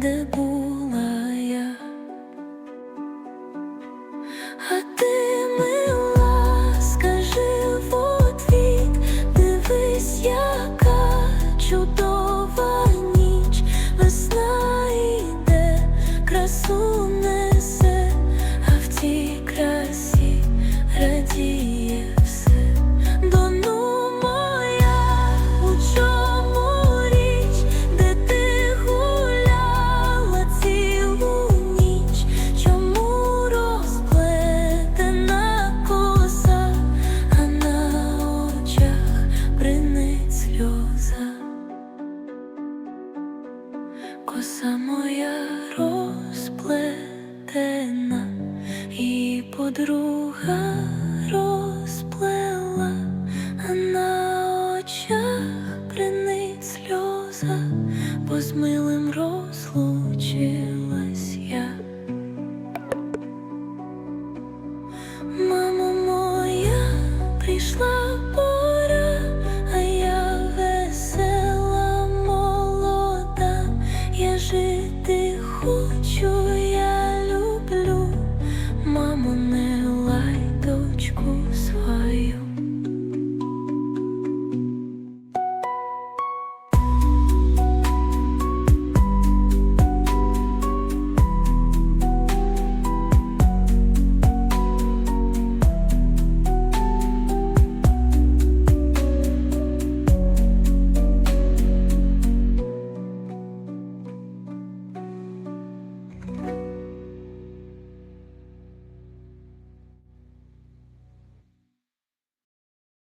де була я. А Коса моя 一壶